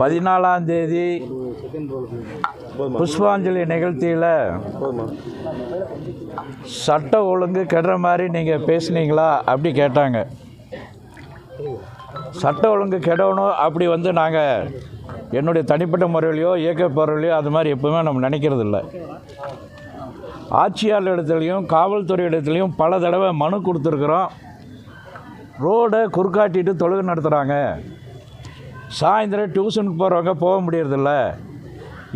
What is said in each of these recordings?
பதினாலாம் தேதி புஷ்பாஞ்சலி நிகழ்ச்சியில் சட்ட ஒழுங்கு கெடுற மாதிரி நீங்கள் பேசுனீங்களா அப்படி கேட்டாங்க. சட்ட ஒழுங்கு கெடணும் அப்படி வந்து நாங்கள் என்னுடைய தனிப்பட்ட முறையிலையோ இயக்க பொருளையோ அது மாதிரி எப்பவுமே நம்ம நினைக்கிறது இல்லை. ஆட்சியாளர் இடத்துலையும் காவல்துறை இடத்துலையும் பல தடவை மனு கொடுத்துருக்குறோம். ரோடை குறுக்காட்டிட்டு தொழுகை நடத்துகிறாங்க சாயந்தரம் டியூஷனுக்கு போகிறவங்க போக முடியறதில்ல.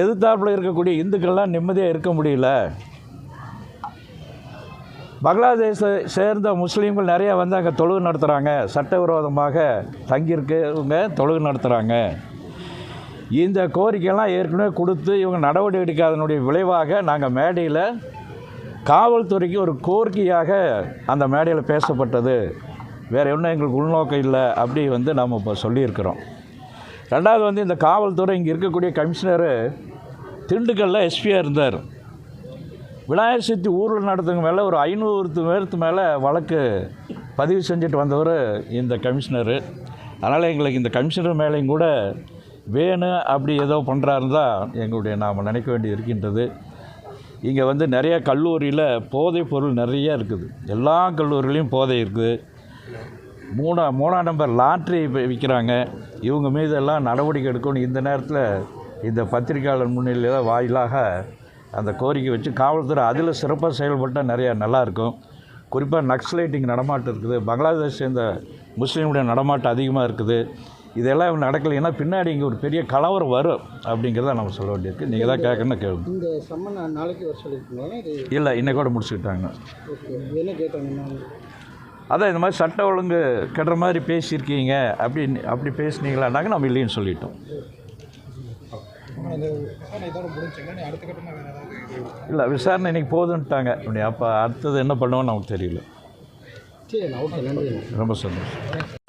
எதிர்த்தாப்பில் இருக்கக்கூடிய இந்துக்கள்லாம் நிம்மதியாக இருக்க முடியல. பங்களாதேஷை சேர்ந்த முஸ்லீம்கள் நிறையா வந்து அங்கே தொழுகு நடத்துகிறாங்க சட்டவிரோதமாக தங்கியிருக்கவங்க தொழுகு நடத்துகிறாங்க இந்த கோரிக்கையெல்லாம் ஏற்கனவே கொடுத்து இவங்க நடவடிக்கை எடுக்காதனுடைய விளைவாக நாங்கள் மேடையில் காவல்துறைக்கு ஒரு கோரிக்கையாக அந்த மேடையில் பேசப்பட்டது. வேறு ஒன்றும் எங்களுக்கு உள்நோக்கம் இல்லை அப்படி வந்து நாம் இப்போ சொல்லியிருக்கிறோம். ரெண்டாவது வந்து இந்த காவல்துறை இங்கே இருக்கக்கூடிய கமிஷனரு திண்டுக்கல்லில் எஸ்பியாக இருந்தார். விநாயகர் சதுர்த்தி ஊரில் நடத்துங்க மேலே ஒரு ஐநூறு பேருக்கு மேலே வழக்கு பதிவு செஞ்சுட்டு வந்தவர் இந்த கமிஷனரு. அதனால் எங்களுக்கு இந்த கமிஷனர் மேலேயும் கூட வேணும் அப்படி ஏதோ பண்ணுறாருன்னு தான் எங்களுடைய நாம் நினைக்க வேண்டி இருக்கின்றது. இங்கே வந்து நிறைய கல்லூரியில் போதைப் பொருள் நிறையா இருக்குது. எல்லா கல்லூரிலையும் போதை இருக்குது. மூணா மூணாம் நம்பர் லாட்ரி விற்கிறாங்க இவங்க மீதெல்லாம் நடவடிக்கை எடுக்கணும் இந்த நேரத்தில் இந்த பத்திரிகையாளர் முன்னிலையில் வாயிலாக அந்த கோரிக்கை வச்சு காவல்துறை அதில் சிறப்பாக செயல்பட்டால் நிறையா நல்லாயிருக்கும் குறிப்பாக நக்ஸலைட்டிங் நடமாட்டம் இருக்குது. பங்களாதேஷ் சேர்ந்த முஸ்லீமுடைய நடமாட்டம் அதிகமாக இருக்குது. இதெல்லாம் நடக்கலைன்னா பின்னாடி இங்கே ஒரு பெரிய கலவரம் வரும் அப்படிங்கிறத நம்ம சொல்ல வேண்டியிருக்கு. நீங்கள் தான் கேட்கணும்னு கேளுங்க இந்த சம்மன் நாளைக்கு வர சொல்லியிருக்கீங்களா? இல்லை இன்னைக்கூட முடிச்சுக்கிட்டாங்க. என்ன கேட்டாங்கன்னா அதான் இந்த மாதிரி சட்ட ஒழுங்கு கெடுற மாதிரி பேசியிருக்கீங்க அப்படி அப்படி பேசுனீங்களான்னாங்க நம்ம இல்லைன்னு சொல்லிட்டோம். இல்லை விசாரணை இன்னைக்கு போதுன்ட்டாங்க. அப்படி அப்போ அடுத்தது என்ன பண்ணுவோன்னு நமக்கு தெரியல. ரொம்ப சந்தோஷம்.